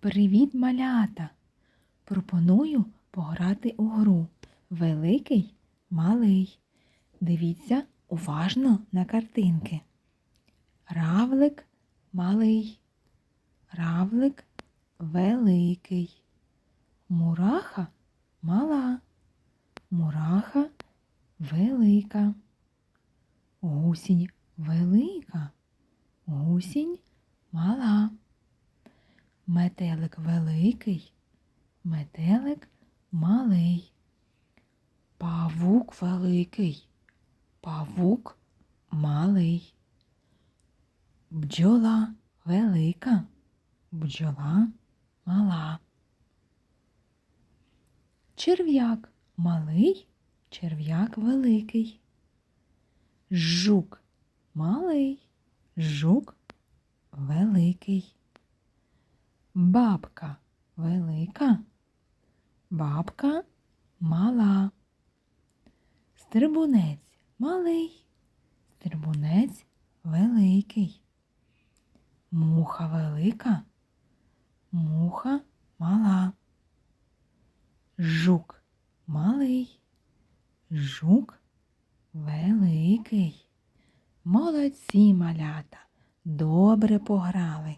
Привіт, малята! Пропоную пограти у гру Великий малий. Дивіться уважно на картинки. Равлик малий, равлик великий, мураха мала, мураха велика, гусінь велика, гусінь мала. Метелик великий, метелик малий. Павук великий, павук малий. Бджола велика, бджола мала. Черв'як малий, черв'як великий. Жук малий, жук великий. Бабка велика, бабка мала. Стрибунець малий, стрибунець великий. Муха велика, муха мала. Жук малий, жук великий. Молодці малята, добре пограли.